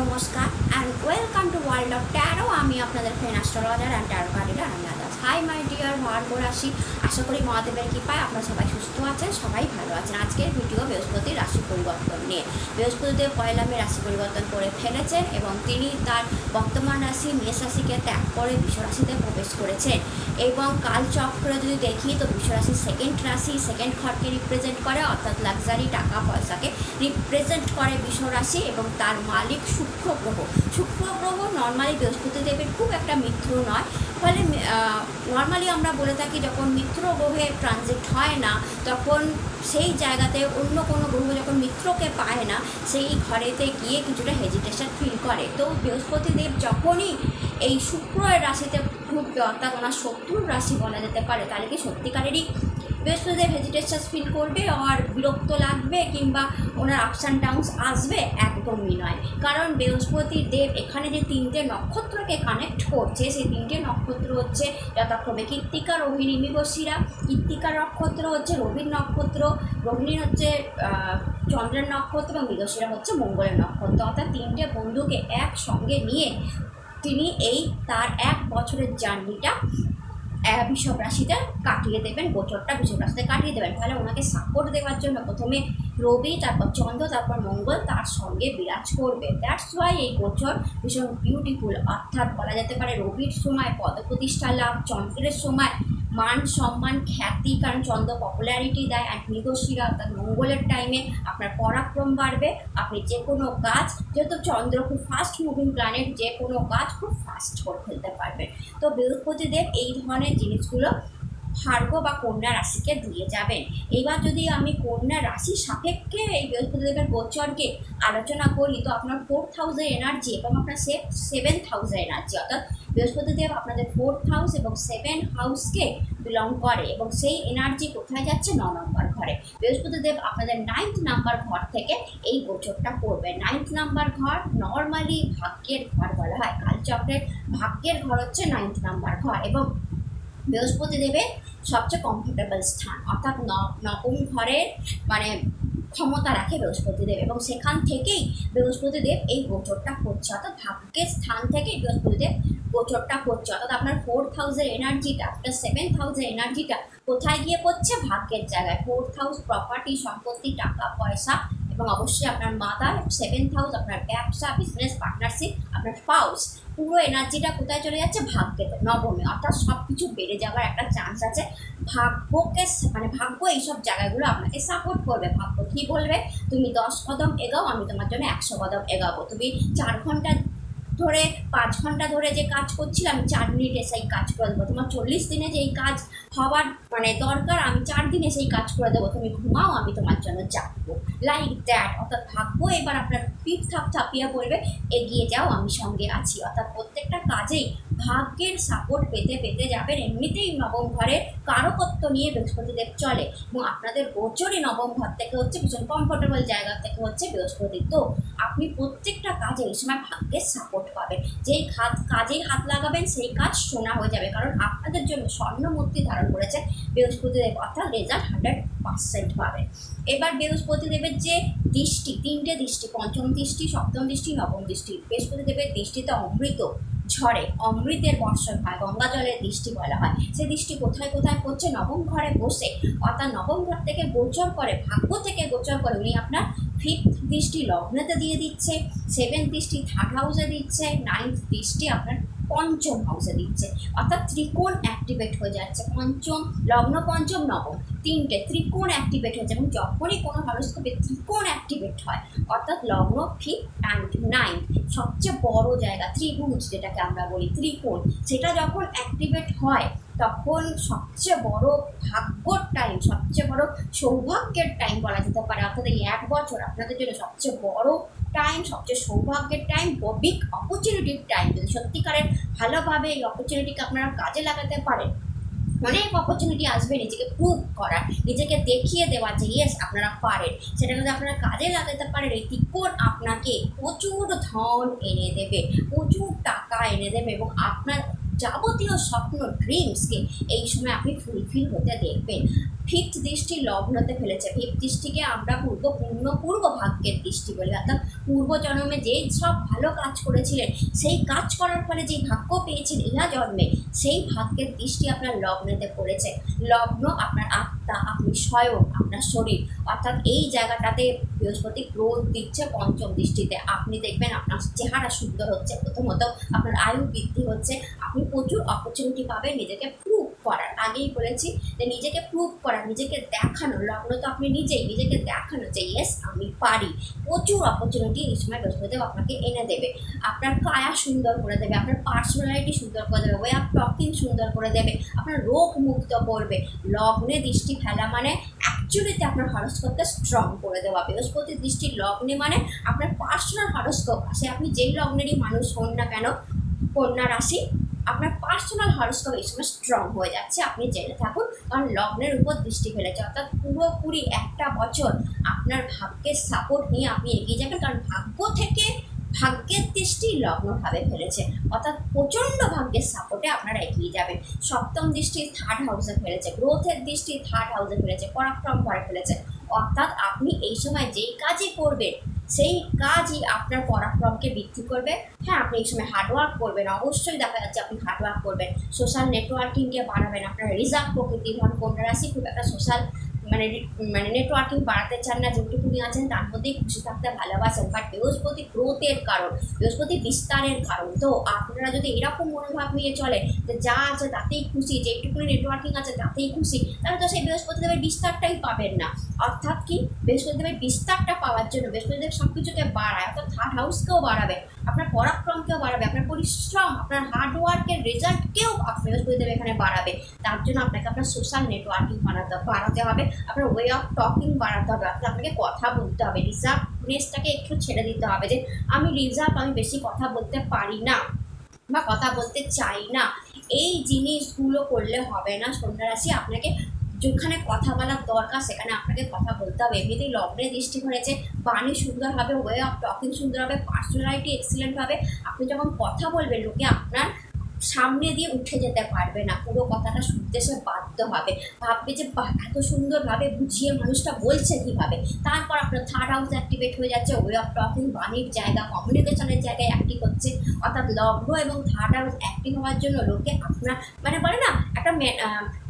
নমস্কার and welcome to world of tarot আমি আপনাদের friend astrologer and tarot card reader আমি আদাস হাই মাই ডিয়ার ভার্গ রাশি আশা করি মহাদেবের কৃপায় আপনারা সবাই সুস্থ আছেন, সবাই ভালো আছেন। আজকের ভিডিও বৃহস্পতির রাশি পরিবর্তন নিয়ে। বৃহস্পতিদেব পয়লা মে রাশি পরিবর্তন করে ফেলেছেন এবং তিনি তার বর্তমান রাশি, মেষ রাশিকে ত্যাগ করে বিশ্ব রাশিতে প্রবেশ করেছেন। এবং কালচক্রে যদি দেখি, তো বিশ্ব রাশির সেকেন্ড রাশি সেকেন্ড ঘরকে রিপ্রেজেন্ট করে, অর্থাৎ লাক্সারি টাকা পয়সাকে রিপ্রেজেন্ট করে বিশ্ব রাশি এবং তার মালিক শুক্র গ্রহ শুক্র গ্রহ নর্মালি বৃহস্পতি দেবের খুব একটা মিত্র নয়। ফলে নর্মালি আমরা বলে থাকি যখন মিত্র গ্রহে ট্রানজিট হয় না, তখন সেই জায়গাতে অন্য কোনো গ্রহ যখন মিত্রকে পায় না, সেই ঘরেতে গিয়ে কিছুটা হেজিটেশন ফিল করে। তো বৃহস্পতি দেব যখনই এই শুক্রের রাশিতে ঢুকবে, অর্থাৎ ওনার শত্রুর রাশি বলা যেতে পারে, তাহলে কি সত্যিকারেরই বৃহস্পতিদেব হেজিটেশন ফিল করবে, আর বিরক্ত লাগবে কিংবা ওনার আপস অ্যান্ড ডাউনস আসবে একদমই নয়। কারণ বৃহস্পতি দেব এখানে যে তিনটে নক্ষত্রকে কানেক্ট করছে, সেই তিনটে নক্ষত্র হচ্ছে যথাক্রমে কৃত্তিকা, রোহিণী, মৃগশিরা। কৃত্তিকা নক্ষত্র হচ্ছে রবির নক্ষত্র, রোহিণী হচ্ছে চন্দ্রের নক্ষত্র এবং মৃগশিরা হচ্ছে মঙ্গলের নক্ষত্র। অর্থাৎ তিনটে বন্ধুকে একসঙ্গে নিয়ে তিনি এই তার এক বছরের জার্নিটা বিষব রাশিতে কাটিয়ে দেবেন, গোচরটা বিষব রাশিতে কাটিয়ে দেবেন। তাহলে ওনাকে সাপোর্ট দেওয়ার জন্য প্রথমে রবি, তারপর চন্দ্র, তারপর মঙ্গল তার সঙ্গে বিরাজ করবে। দ্যাটস ওয়াই এই গোচর ভীষণ বিউটিফুল অর্থাৎ বলা যেতে পারে রবির সময় পদ প্রতিষ্ঠা লাভ, চন্দ্রের সময় মান সম্মান, খ্যাতি, কারণ চন্দ্র পপুলারিটি দেয় অ্যান্ড মৃগশিরা অর্থাৎ মঙ্গলের টাইমে আপনার পরাক্রম বাড়বে, আপনি যে কোনো কাজ, যেহেতু চন্দ্র খুব ফাস্ট মুভিং প্ল্যানেট যে কোনো কাজ খুব ফাস্ট করে ফেলতে পারবেন তো বৃহস্পতিদেব এই ধরনের জিনিসগুলো ভার্গ বা কন্যা রাশিকে দিয়ে যাবেন। এবার যদি আমি কন্যা রাশি সাপেক্ষে এই বৃহস্পতিদেবের গোচরকে আলোচনা করি, তো আপনার ফোর থাউজেন্ড এনার্জি এবং আপনার সেভেন থাউজেন্ড এনার্জি অর্থাৎ বৃহস্পতিদেব আপনাদের ফোর্থ হাউস এবং সেভেন হাউসকে বিলং করে এবং সেই এনার্জি কোথায় যাচ্ছে? ন নম্বর ঘরে। বৃহস্পতিদেব আপনাদের নাইন্থ নাম্বার ঘর থেকে এই গোচরটা করবে। নাইন্থ নাম্বার ঘর নর্মালি ভাগ্যের ঘর বলা হয়। কালচক্রের ভাগ্যের ঘর হচ্ছে নাইন্থ নাম্বার ঘর এবং বৃহস্পতি দেবের সবচেয়ে কমফোর্টেবল স্থান। অর্থাৎ নবম ঘরের মানে ক্ষমতা রাখে বৃহস্পতি দেব এবং সেখান থেকেই বৃহস্পতি দেব এই গোচরটা করছে। অর্থাৎ ভাগ্যের স্থান থেকেই বৃহস্পতি দেব গোচরটা করছে অর্থাৎ আপনার ফোর থাউজেন্ড এনার্জিটা আপনার সেভেন থাউজেন্ড এনার্জিটা কোথায় গিয়ে পড়ছে? ভাগ্যের জায়গায়। ফোর্থ হাউস প্রপার্টি সম্পত্তি, টাকা, পয়সা এবং অবশ্যই আপনার মাদার সেভেন্থ হাউস আপনার ব্যবসা বিজনেস পার্টনারশিপ আপনার স্পাউস পুরো এনার্জিটা কোথায় চলে যাচ্ছে? ভাগ্যেতে, নবমে। অর্থাৎ সব কিছু বেড়ে যাওয়ার একটা চান্স আছে। ভাগ্যকে মানে ভাগ্য এইসব জায়গাগুলো আপনাকে সাপোর্ট করবে। ভাগ্য কি বলবে? তুমি দশ কদম এগাও, আমি তোমার জন্য একশো কদম এগাবো। তুমি চার ঘণ্টা ধরে পাঁচ ঘণ্টা ধরে যে কাজ করছিলাম আমি চার মিনিটে সেই কাজ করে দেবো। তোমার চল্লিশ দিনে যে এই কাজ হওয়ার মানে দরকার, আমি চার দিনে সেই কাজ করে দেবো। তুমি ঘুমাও, আমি তোমার জন্য চাপবো লাইক দ্যাট অর্থাৎ ভাগ্য এবার আপনার পিঠ থাপ থাপিয়া বলবে এগিয়ে যাও, আমি সঙ্গে আছি। অর্থাৎ প্রত্যেকটা কাজেই ভাগ্যের সাপোর্ট পেতে পেতে যাবেন। এমনিতেই নবম ঘরের কারকত্ব নিয়ে বৃহস্পতিদেব চলে এবং আপনাদের গোচরই নবম ঘর থেকে হচ্ছে ভীষণ কমফোর্টেবল জায়গা থেকে হচ্ছে বৃহস্পতি। তো আপনি প্রত্যেকটা কাজে এই সময় ভাগ্যের সাপোর্ট পাবেন। যেই হাত কাজেই হাত লাগাবেন, সেই কাজ সোনা হয়ে যাবে। কারণ আপনাদের জন্য স্বর্ণ মূর্তি ধারণ করেছে বৃহস্পতিদেব, অর্থাৎ রেজাল্ট হান্ড্রেড পার্সেন্ট পাবে এবার বৃহস্পতি দেবের যে দৃষ্টি, তিনটে দৃষ্টি, পঞ্চম দৃষ্টি, সপ্তম দৃষ্টি, নবম দৃষ্টি বৃহস্পতি দেবের দৃষ্টিতে অমৃত। ঝড়ে অমৃতের বর্ষণ হয়, গঙ্গা জলের দৃষ্টি বলা হয়। সে দৃষ্টি কোথায় কোথায় করছে নবম ঘরে বসে, অর্থাৎ নবম ঘর থেকে গোচর করে, ভাগ্য থেকে গোচর করে উনি আপনার ফিফথ দৃষ্টি লগ্নেতে দিয়ে দিচ্ছে সেভেন্থ দৃষ্টি থার্ড হাউসে দিচ্ছে নাইন্থ দৃষ্টি আপনার পঞ্চম হাউসে দিচ্ছে। অর্থাৎ ত্রিকোণ অ্যাক্টিভেট হয়ে যাচ্ছে। পঞ্চম লগ্ন, পঞ্চম, নবম তিনটে ত্রিকোণ অ্যাক্টিভেট হয়েছে এবং যখনই কোনো হরস্কোপে ত্রিকোণ অ্যাক্টিভেট হয়, অর্থাৎ লগ্ন ফিফ অ্যান্ড নাইন সবচেয়ে বড় জায়গা, ত্রিভুজ যেটাকে আমরা বলি, ত্রিকোণ, সেটা যখন অ্যাক্টিভেট হয়, তখন সবচেয়ে বড় ভাগ্যর টাইম সবচেয়ে বড় সৌভাগ্যের টাইম বলা যেতে পারে। অর্থাৎ এই এক বছর আপনাদের জন্য সবচেয়ে বড় টাইম সবচেয়ে সৌভাগ্যের টাইম বিগ অপরচুনিটির টাইম যদি সত্যিকারের ভালোভাবে এই অপরচুনিটিকে আপনারা কাজে লাগাতে পারেন অনেক অপরচুনিটি আসবে নিজেকে প্রুভ করার, নিজেকে দেখিয়ে দেওয়া যে ইয়েস আপনারা পারেন, সেটা যদি আপনারা কাজে লাগাতে পারেন, এই ত্রিকোণ আপনাকে প্রচুর ধন এনে দেবে, প্রচুর টাকা এনে দেবে এবং আপনার যাবতীয় স্বপ্ন ড্রিমসকে এই সময় আপনি ফুলফিল হতে দেখবেন। ফিফথ দৃষ্টি লগ্নতে ফেলেছে। ফিফথ দৃষ্টিকে আমরা পূর্ব পূর্ণ, পূর্ব ভাগ্যের দৃষ্টি বলি। অর্থাৎ পূর্ব জন্মে যেই সব ভালো কাজ করেছিলেন, সেই কাজ করার ফলে যে ভাগ্য পেয়েছেন ইহা জন্মে, সেই ভাগ্যের দৃষ্টি আপনার লগ্নেতে পড়েছে। লগ্ন আপনার আত্মা আপনি স্বয়ং আপনার শরীর, অর্থাৎ এই জায়গাটাতে বৃহস্পতি গ্রোথ দিচ্ছে পঞ্চম দৃষ্টিতে। আপনি দেখবেন আপনার চেহারা সুন্দর হচ্ছে। প্রথমত আপনার আয়ু বৃদ্ধি হচ্ছে। আপনি প্রচুর অপরচুনিটি পাবেন নিজেকে প্রুভ করার। আগেই বলেছি যে নিজেকে প্রুভ করা নিজেকে দেখানো লগ্ন তো আপনি নিজেই, নিজেকে দেখানো যে ইয়েস আমি পারি। প্রচুর অপরচুনিটি এই সময় বৃহস্পতিদেব আপনাকে এনে দেবে। আপনার কায়া সুন্দর করে দেবে, আপনার পার্সোনালিটি সুন্দর করে দেবে ওয়ে অফ টকিং সুন্দর করে দেবে, আপনার রোগ মুক্ত করবে। লগ্নে দৃষ্টি ফেলা মানে অ্যাকচুয়ালিতে আপনার হরস্কোপকে স্ট্রং করে দেওয়া। বৃহস্পতি দৃষ্টি লগ্নে মানে আপনার পার্সোনাল হরস্কোপ সে আপনি যেই লগ্নেরই মানুষ হন না কেন, কন্যা রাশি আপনার পার্সোনাল হরস্কোপ এই সময় স্ট্রং হয়ে যাচ্ছে, আপনি জেনে থাকুন, কারণ লগ্নের উপর দৃষ্টি ফেলেছে। অর্থাৎ পুরোপুরি একটা বছর আপনার ভাগ্যের সাপোর্ট নিয়ে আপনি এগিয়ে যাবেন, কারণ ভাগ্য থেকে ভাগ্যের দৃষ্টি লগ্নভাবে ফেলেছে। অর্থাৎ প্রচণ্ড ভাগ্যের সাপোর্টে আপনারা এগিয়ে যাবেন। সপ্তম দৃষ্টি থার্ড হাউসে ফেলেছে গ্রোথের দৃষ্টি থার্ড হাউসে ফেলেছে, পরাক্রম করে ফেলেছে। অর্থাৎ আপনি এই সময় যেই কাজই করবেন, সেই কাজই আপনার পরাক্রমকে বৃদ্ধি করবে। হ্যাঁ আপনি এই সময় হার্ডওয়ার্ক করবেন, অবশ্যই দেখা যাচ্ছে আপনি হার্ডওয়ার্ক করবেন। সোশ্যাল নেটওয়ার্কিংকে বাড়াবেন, আপনার রিজার্ভ প্রকৃতি, ধরুন কন্যা রাশি খুব একটা সোশ্যাল মানে মানে নেটওয়ার্কিং বাড়াতে চান না যেটুকুনি আছেন, তার মধ্যেই খুশি থাকতে ভালোবাসেন বাট বৃহস্পতি গ্রোথের কারণ, বৃহস্পতি বিস্তারের কারণ। তো আপনারা যদি এরকম মনোভাব নিয়ে চলে যে যা আছে তাতেই খুশি যেটুকুনি নেটওয়ার্কিং আছে তাতেই খুশি, তাহলে তো সেই বৃহস্পতিদেবের বিস্তারটাই পাবেন না। অর্থাৎ কি? বৃহস্পতিদেবের বিস্তারটা পাওয়ার জন্য, বৃহস্পতিদেব সব কিছুকে বাড়ায়, অর্থাৎ থার্ড হাউসকেও বাড়াবে। আপনার পরাক্রমকেও বাড়াবে, আপনার পরিশ্রম, আপনার হার্ডওয়ার্কের রেজাল্টকেও বৃহস্পতিদেব এখানে বাড়াবে। তার জন্য আপনাকে আপনার সোশ্যাল নেটওয়ার্কিং বাড়াতে বাড়াতে হবে, আপনার ওয়ে অফ টকিং বাড়াতে হবে, আপনাকে কথা বলতে হবে। রিজার্ভনেসটাকে একটু ছেড়ে দিতে হবে যে, আমি রিজার্ভ আমি বেশি কথা বলতে পারি না বা কথা বলতে চাই না। এই জিনিসগুলো করলে হবে না সন্ধ্যা রাশি আপনাকে যেখানে কথা বলার দরকার, সেখানে আপনাকে কথা বলতে হবে। এমনিতেই লগ্নে দৃষ্টি করেছে বাণী সুন্দর হবে ওয়ে অফ টকিং সুন্দর হবে পার্সোনালিটি এক্সিলেন্ট হবে। আপনি যখন কথা বলবেন, লোকে আপনার সামনে দিয়ে উঠে যেতে পারবে না। পুরো কথাটা শুনতে সে বাধ্য হবে। ভাববে যে বাহ, এত সুন্দরভাবে বুঝিয়ে মানুষটা বলছে কীভাবে? তারপর আপনার থার্ড হাউস অ্যাক্টিভেট হয়ে যাচ্ছে। ওয়ে অফ টকিং বাণীর জায়গা কমিউনিকেশনের জায়গায় অ্যাক্টিভ হচ্ছে। অর্থাৎ লগ্ন এবং থার্ড হাউস অ্যাক্টিভ হওয়ার জন্য লোকে আপনার মানে বলে না একটা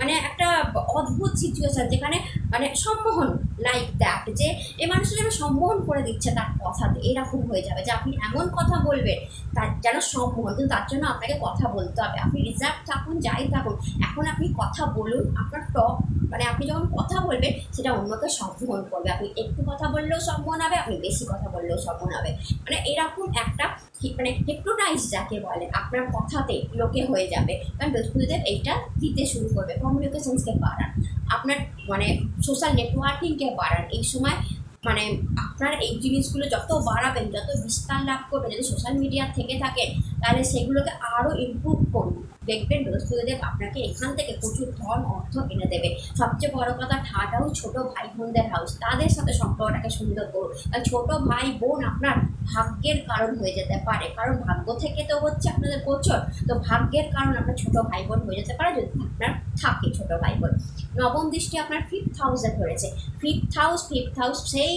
মানে একটা অদ্ভুত সিচুয়েশন যেখানে মানে সম্মোহন লাইক দ্যাট যে এ মানুষটা যেন সম্মোহন করে দিচ্ছে তার কথাতে। এরকম হয়ে যাবে যে আপনি এমন কথা বলবেন তার যেন সম্মোহন কিন্তু তার জন্য আপনাকে কথা বলতে হবে। আপনি রিজার্ভ থাকুন, যাই থাকুন। এখন আপনি কথা বলুন, আপনার টক মানে আপনি যখন কথা বলবেন, সেটা অন্যকে সম্মোহন করবে। আপনি একটু কথা বললেও সম্মোহন হবে, আপনি বেশি কথা বললেও সম্মোহন হবে। মানে এরকম একটা মানে হিপনোটাইজ যাকে বলে, আপনার কথাতে লোকে হয়ে যাবে। কারণ বৃহস্পতিদেব এইটা দিতে শুরু করবে। কমিউনিকেশনসকে বাড়ান। আপনার মানে সোশ্যাল নেটওয়ার্কিংকে বাড়ান। এই সময় মানে আপনার এই জিনিসগুলো যত বাড়াবেন, যত বিস্তার লাভ করবেন, যদি সোশ্যাল মিডিয়া থেকে থাকে তাহলে সেগুলোকে আরও ইম্প্রুভ করুন। দেখবেন বৃহস্পতিদেব আপনাকে এখান থেকে প্রচুর ধন, অর্থ এনে দেবে। সবচেয়ে বড় কথা হাউস ছোটো ভাই বোনদের হাউস তাদের সাথে সম্পর্কটাকে সুন্দর করুন। কারণ ছোটো ভাই বোন আপনার ভাগ্যের কারণ হয়ে যেতে পারে। কারণ ভাগ্য থেকে তো হচ্ছে আপনাদের গোচর। তো ভাগ্যের কারণ আপনার ছোটো ভাই বোন হয়ে যেতে পারে যদি আপনার থাকে ছোটো ভাই বোন নবম দৃষ্টি আপনার ফিফথ হাউসে ধরেছে। ফিফথ হাউস ফিফথ হাউস সেই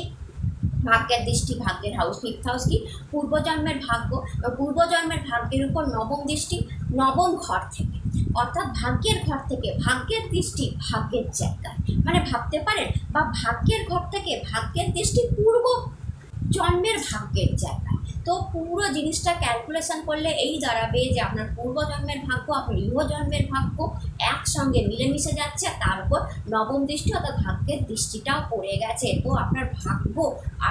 ভাগ্যের দৃষ্টি, ভাগ্যের হাউস ফিফথ হাউস কি? পূর্বজন্মের ভাগ্য। পূর্বজন্মের ভাগ্যের উপর নবম দৃষ্টি নবম ঘর থেকে। অর্থাৎ ভাগ্যের ঘর থেকে, ভাগ্যের দৃষ্টি ভাগ্যের জায়গায়। মানে ভাবতে পারেন, বা ভাগ্যের ঘর থেকে ভাগ্যের দৃষ্টি পূর্ব জন্মের ভাগ্যের জায়গায়। তো পুরো জিনিসটা ক্যালকুলেশন করলে এই দাঁড়াবে যে আপনার পূর্ব জন্মের ভাগ্য, আপনার ইহ জন্মের ভাগ্য একসঙ্গে মিলেমিশে যাচ্ছে আর তার উপর নবম দৃষ্টি অর্থাৎ ভাগ্যের দৃষ্টিটাও পড়ে গেছে। তো আপনার ভাগ্য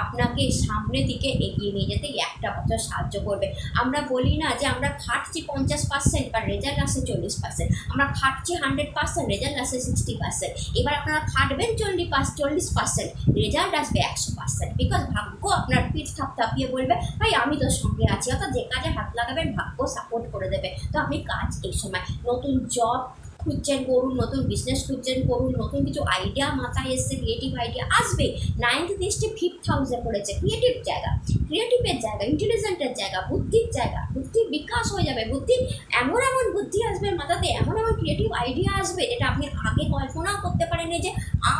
আপনাকে সামনের দিকে এগিয়ে নিয়ে যেতে একটা বছর সাহায্য করবে। আমরা বলি না যে আমরা খাটছি পঞ্চাশ পার্সেন্ট বা রেজাল্ট আসে চল্লিশ পার্সেন্ট আমরা খাটছি হান্ড্রেড পার্সেন্ট রেজাল্ট আসে সিক্সটি পার্সেন্ট এবার আপনারা খাটবেন চল্লিশ পার্স চল্লিশ পার্সেন্ট রেজাল্ট আসবে একশো পার্সেন্ট বিকজ ভাগ্য আপনার পিঠ থাপ থাপিয়ে বলবে, ভাই, আমি তোর সঙ্গে আছি। অর্থাৎ যে কাজে হাত লাগাবেন, ভাগ্য সাপোর্ট করে দেবে। তো আপনি কাজ এই সময় নতুন জব খুঁজছেন করুন নতুন বিজনেস খুঁজছেন করুন নতুন কিছু আইডিয়া মাথায় এসছে ক্রিয়েটিভ আইডিয়া আসবে। নাইনথ দৃষ্টি ফিফথ হাউসে পড়েছে ক্রিয়েটিভ জায়গা। ক্রিয়েটিভের জায়গা ইন্টেলিজেন্টের জায়গা, বুদ্ধির জায়গা, বুদ্ধির বিকাশ হয়ে যাবে বুদ্ধির এমন এমন বুদ্ধি আসবে মাথাতে, এমন এমন ক্রিয়েটিভ আইডিয়া আসবে, যেটা আপনি আগে কল্পনাও করতে পারেননি যে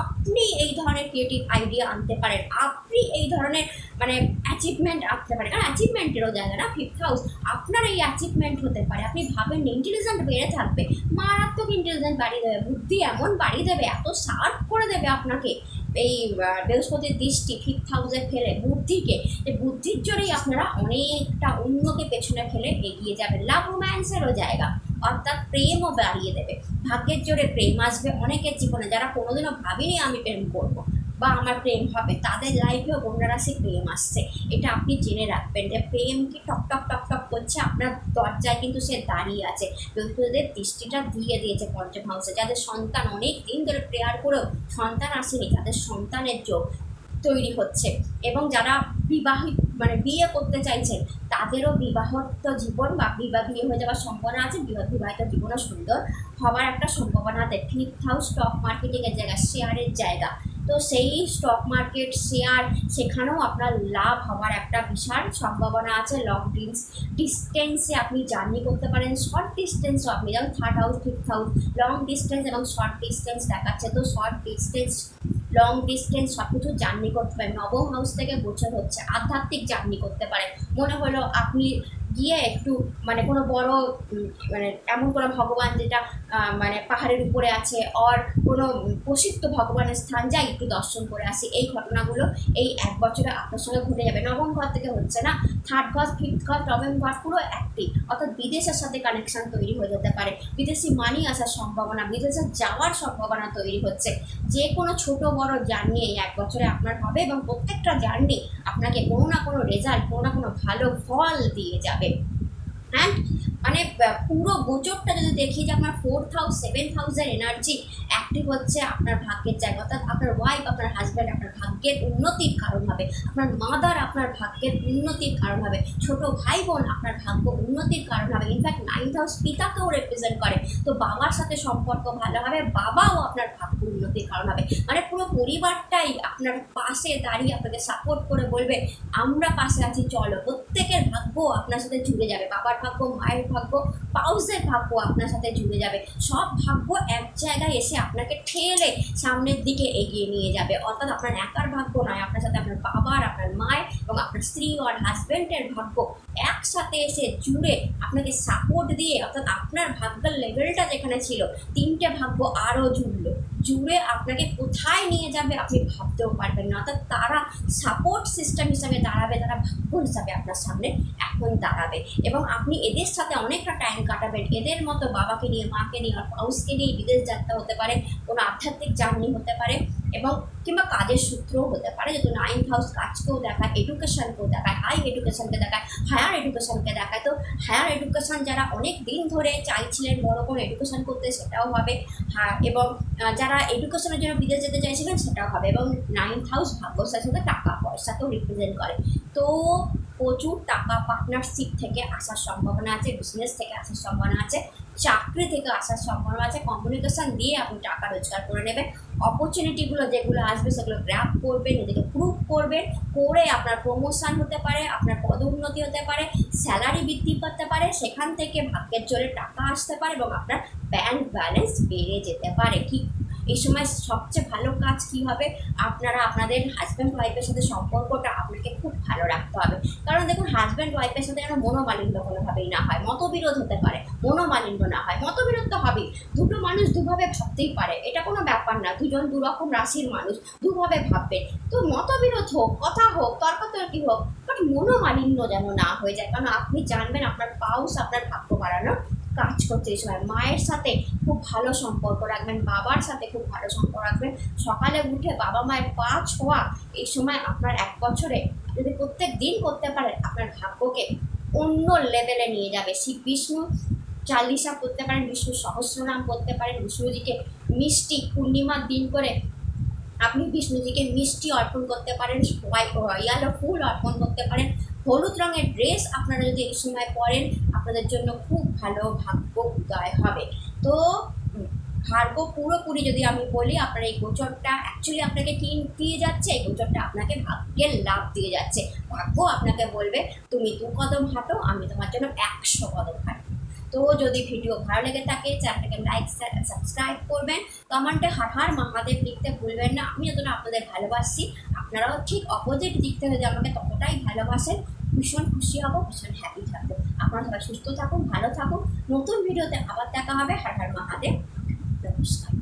আপনি এই ধরনের ক্রিয়েটিভ আইডিয়া আনতে পারেন, আপনি এই ধরনের মানে অ্যাচিভমেন্ট আনতে পারেন। কারণ অ্যাচিভমেন্টেরও জায়গা না ফিফথ হাউস আপনার এই অ্যাচিভমেন্ট হতে পারে। আপনি ভাবেন ইন্টেলিজেন্ট বেড়ে থাকবে, মারাত্মক ইন্টেলিজেন্ট বাড়িয়ে দেবে। বুদ্ধি এমন বাড়িয়ে দেবে, এত সার্ভ করে দেবে আপনাকে। এই বৃহস্পতির দৃষ্টি ফিফথ হাউসে ফেলে বুদ্ধিকে। যে বুদ্ধির জোরেই আপনারা অনেকটা অন্যকে পেছনে ফেলে এগিয়ে যাবে লাভ রোম্যান্সেরও জায়গা। অর্থাৎ প্রেমও বাড়িয়ে দেবে। ভাগ্যের জোরে প্রেম আসবে অনেকের জীবনে। যারা কোনোদিনও ভাবিনি আমি প্রেম করব। বা আমার প্রেম হবে, তাদের লাইফেও বন্যারাশি প্রেম আসছে। এটা আপনি জেনে রাখবেন যে প্রেম কি টক টক টক টক করছে, আপনার দরজায় কিন্তু সে দাঁড়িয়ে আছে। বৃহস্পতিদের দৃষ্টিটা দিয়ে দিয়েছে পঞ্চম হাউসে যাদের সন্তান অনেক দিন ধরে প্রেয়ার করেও সন্তান আসেনি, তাদের সন্তানের যোগ তৈরি হচ্ছে। এবং যারা বিবাহিত মানে বিয়ে করতে চাইছেন, তাদেরও বিবাহত জীবন বা বিবাহ বিয়ে হয়ে যাওয়ার সম্ভাবনা আছে। বিবাহ বিবাহিত জীবনও সুন্দর হওয়ার একটা সম্ভাবনা আছে। ফিফথ হাউস স্টক মার্কেটিংয়ের জায়গা শেয়ারের জায়গা। তো সেই স্টক মার্কেট শেয়ার সেখানেও আপনার লাভ হওয়ার একটা বিশাল সম্ভাবনা আছে। লং ডিন্স ডিস্টেন্সে আপনি জার্নি করতে পারেন। শর্ট ডিস্টেন্সও আপনি যেমন third house fifth house long distance এবং শর্ট ডিস্টেন্স দেখাচ্ছে। তো শর্ট ডিস্টেন্স লং ডিস্টেন্স সব কিছু জার্নি করতে পারেন। নবম হাউস থেকে গোচর হচ্ছে। আধ্যাত্মিক জার্নি করতে পারেন। মনে হলো আপনি গিয়ে একটু মানে কোনো বড় মানে এমন কোনো ভগবান যেটা মানে পাহাড়ের উপরে আছে অর কোনো প্রসিদ্ধ ভগবানের স্থান যাই একটু দর্শন করে আসি। এই ঘটনাগুলো এই এক বছরে আপনার সঙ্গে ঘটে যাবে। নবম ঘর থেকে হচ্ছে না থার্ড ঘর ফিফথ ঘর, নবম ঘর পুরো একটি। অর্থাৎ বিদেশের সাথে কানেকশন তৈরি হয়ে যেতে পারে। বিদেশি মানি আসার সম্ভাবনা, বিদেশে যাওয়ার সম্ভাবনা তৈরি হচ্ছে। যে কোনো ছোট বড় জার্নি এই এক বছরে আপনার হবে এবং প্রত্যেকটা জার্নি আপনাকে কোনো না কোনো রেজাল্ট কোনো না কোনো ভালো ফল দিয়ে যাবে। অ্যান্ড মানে পুরো গোচরটা যদি দেখি যে আপনার ফোর্থ হাউস সেভেন্থ হাউসের এনার্জি অ্যাক্টিভ হচ্ছে, আপনার ভাগ্যের জায়গা, অর্থাৎ আপনার ওয়াইফ আপনার হাজব্যান্ড আপনার ভাগ্যের উন্নতির কারণ হবে। আপনার মাদার আপনার ভাগ্যের উন্নতির কারণ হবে। ছোট ভাই বোন আপনার ভাগ্য উন্নতির কারণ হবে। ইনফ্যাক্ট নাইন্থ হাউস পিতাকেও রিপ্রেজেন্ট করে। তো বাবার সাথে সম্পর্ক ভালো হবে, বাবাও আপনার ভাগ্য উন্নতির কারণ হবে। মানে পুরো পরিবারটাই আপনার পাশে দাঁড়িয়ে আপনাকে সাপোর্ট করে বলবে, আমরা পাশে আছি, চলো। প্রত্যেকের ভাগ্য আপনার সাথে জুড়ে যাবে। বাবার ভাগ্য, মায়ের ভাগ্য, পাউসের ভাগ্য আপনার সাথে জুড়ে যাবে। সব ভাগ্য এক জায়গায় এসে আপনাকে ঠেলে সামনের দিকে এগিয়ে নিয়ে যাবে। অর্থাৎ আপনার একার ভাগ্য নয়, আপনার সাথে আপনার বাবার, আপনার মায়ের এবং আপনার স্ত্রী আর হাজব্যান্ডের ভাগ্য। একসাথে এসে জুড়ে আপনাকে সাপোর্ট দিয়ে, অর্থাৎ আপনার ভাগ্যের লেভেলটা যেখানে ছিল, তিনটে ভাগ্য আরও জুড়লো। জুড়ে আপনাকে কোথায় নিয়ে যাবে আপনি ভাবতেও পারবেন না। অর্থাৎ তারা সাপোর্ট সিস্টেম হিসাবে দাঁড়াবে, তারা ভাগ্য হিসাবে আপনার সামনে এখন দাঁড়াবে। এবং আপনি এদের সাথে অনেকটা টাইম কাটাবেন। এদের মতো বাবাকে নিয়ে, মাকে নিয়ে হাউসকে নিয়ে বিদেশ যাত্রা হতে পারে, কোনো আধ্যাত্মিক জার্নি হতে পারে। এবং কিংবা কাজের সূত্রও হতে পারে, যেহেতু নাইন্থ হাউস কাজকেও দেখায় এডুকেশনকেও দেখায় হাই এডুকেশনকে দেখায় হায়ার এডুকেশনকে দেখায়, তো হায়ার এডুকেশন যারা অনেক দিন ধরে চাইছিলেন বড় কোনো এডুকেশন করতে, সেটাও হবে। হ্যাঁ এবং যারা এডুকেশনের জন্য বিদেশ যেতে চাইছিলেন, সেটাও হবে। এবং নাইন্থ হাউস ভাগ্যসার সাথে টাকা পয়সাকেও রিপ্রেজেন্ট করে। তো প্রচুর টাকা পার্টনারশিপ থেকে আসার সম্ভাবনা আছে বিজনেস থেকে আসার সম্ভাবনা আছে। চাকরি থেকে আসার সম্ভাবনা আছে কমিউনিকেশান দিয়ে আপনি টাকা রোজগার করে নেবেন। অপরচুনিটিগুলো যেগুলো আসবে সেগুলো গ্র্যাপ করবেন, নিজেকে প্রুভ করবেন, করে আপনার প্রমোশন হতে পারে, আপনার পদোন্নতি হতে পারে স্যালারি বৃদ্ধি করতে পারে, সেখান থেকে ভাগ্যের জোরে টাকা আসতে পারে এবং আপনার ব্যাংক ব্যালেন্স বেড়ে যেতে পারে। ঠিক এই সময় সবচেয়ে ভালো কাজ কি হবে? আপনারা আপনাদের হাজব্যান্ড ওয়াইফের সাথে সম্পর্কটা আপনাকে খুব ভালো রাখতে হবে। কারণ দেখুন হাজব্যান্ড ওয়াইফের সাথে যেন মনোমালিন্য কোনোভাবেই না হয়, মতবিরোধ হতে পারে, মনোমালিন্য না হয়, মতবিরোধ তো হবেই। দুটো মানুষ দুভাবে ভাবতেই পারে, এটা কোনো ব্যাপার না, দুজন দুরকম রাশির মানুষ দুভাবে ভাববে। তো মতবিরোধ হোক, কথা হোক, তর্কাতর্কি হোক বাট মনোমালিন্য যেন না হয়ে যায়। কারণ আপনি জানবেন, আপনার পাউস আপনার ভাগ্য বাড়ানোর কাজ করতে সময় মায়ের সাথে খুব ভালো সম্পর্ক রাখবেন, বাবার সাথে খুব ভালো সম্পর্ক রাখবেন। সকালে উঠে বাবা মায়ের পা ছোঁয়া এই সময় আপনার এক বছরে যদি প্রত্যেক দিন করতে পারেন, আপনার ভাগ্যকে অন্য লেভেলে নিয়ে যাবে। শ্রী বিষ্ণু চালিশা করতে পারেন, বিষ্ণু সহস্রনাম করতে পারেন, বিষ্ণুজিকে মিষ্টি পূর্ণিমার দিন করে আপনি বিষ্ণুজিকে মিষ্টি অর্পণ করতে পারেন ইয়ালো ফুল অর্পণ করতে পারেন। হলুদ রঙের ড্রেস আপনারা যদি এই সময় পরেন, আপনাদের জন্য খুব ভালো ভাগ্য উদয় হবে। তো ভাগ্য পুরোপুরি যদি আমি বলি, আপনার এই গোচরটা অ্যাকচুয়ালি আপনাকে কি দিয়ে যাচ্ছে, এই গোচরটা আপনাকে ভাগ্যের লাভ দিয়ে যাচ্ছে। ভাগ্য আপনাকে বলবে, তুমি দু কদম হাঁটো, আমি তোমার জন্য একশো কদম হাঁটো তো, যদি ভিডিও ভালো লেগে থাকে, চ্যানেলটাকে লাইক সাবস্ক্রাইব করবেন। কমেন্টে হার হার মহাদেব লিখতে ভুলবেন না, আমি যতটা আপনাদের ভালোবাসি। আপনারাও ঠিক অপোজিট দিক থেকে যদি আমাকে ততটাই ভালোবাসেন, ভীষণ খুশি হব, ভীষণ হ্যাপি থাকব। আপনারা সুস্থ থাকুন ভালো থাকুন। নতুন ভিডিওতে আবার দেখা হবে। হার হার মহাদেব। নমস্কার।